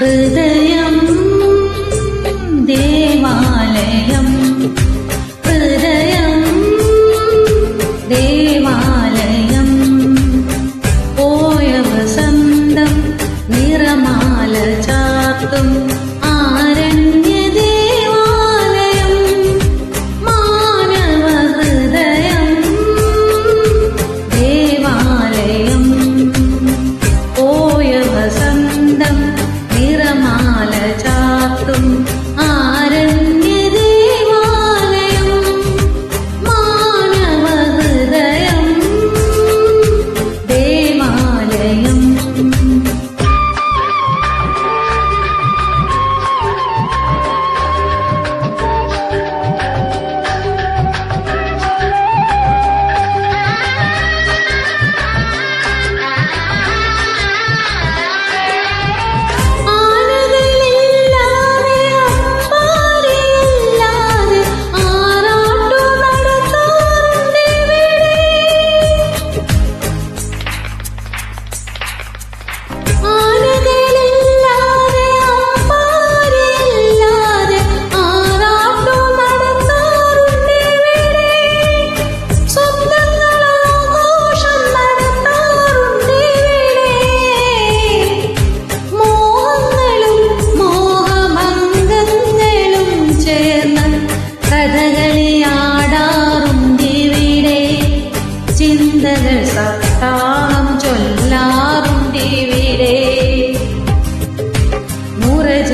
ഹൃദയം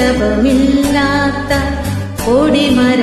മുറജപമില്ലാത്ത കൊടിമര